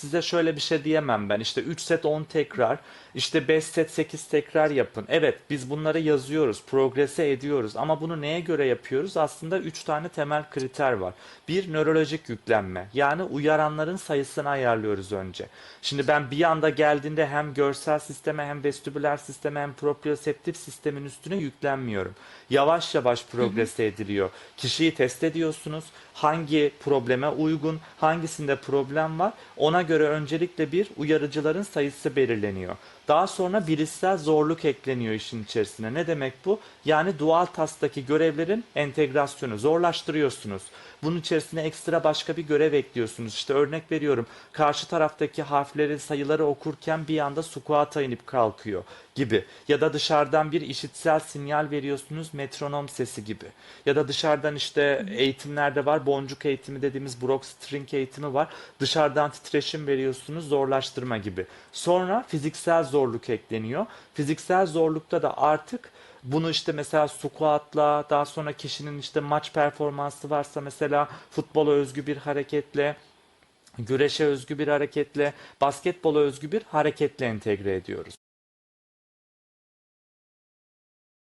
size şöyle bir şey diyemem ben. İşte 3 set 10 tekrar, işte 5 set 8 tekrar yapın. Evet biz bunları yazıyoruz, progrese ediyoruz ama bunu neye göre yapıyoruz? Aslında 3 tane temel kriter var. Bir nörolojik yüklenme. Yani uyaranların sayısını ayarlıyoruz önce. Şimdi ben bir anda geldiğinde hem görsel sisteme hem vestibüler sisteme hem proprioseptif sistemin üstüne yüklenmiyorum. Yavaş yavaş progrese ediliyor. Kişiyi test ediyorsunuz. Hangi probleme uygun, hangisinde problem var ona göre öncelikle bir uyarıcıların sayısı belirleniyor. Daha sonra bilişsel zorluk ekleniyor işin içerisine. Ne demek bu? Yani dual task'taki görevlerin entegrasyonu zorlaştırıyorsunuz. Bunun içerisine ekstra başka bir görev ekliyorsunuz. İşte örnek veriyorum. Karşı taraftaki harfleri, sayıları okurken bir anda squat'a inip kalkıyor gibi. Ya da dışarıdan bir işitsel sinyal veriyorsunuz metronom sesi gibi. Ya da dışarıdan işte eğitimlerde var. Boncuk eğitimi dediğimiz Brock String eğitimi var. Dışarıdan titreşim veriyorsunuz zorlaştırma gibi. Sonra fiziksel zorluk ekleniyor. Fiziksel zorlukta da artık bunu işte mesela squatla daha sonra kişinin işte maç performansı varsa mesela futbola özgü bir hareketle güreşe özgü bir hareketle basketbola özgü bir hareketle entegre ediyoruz.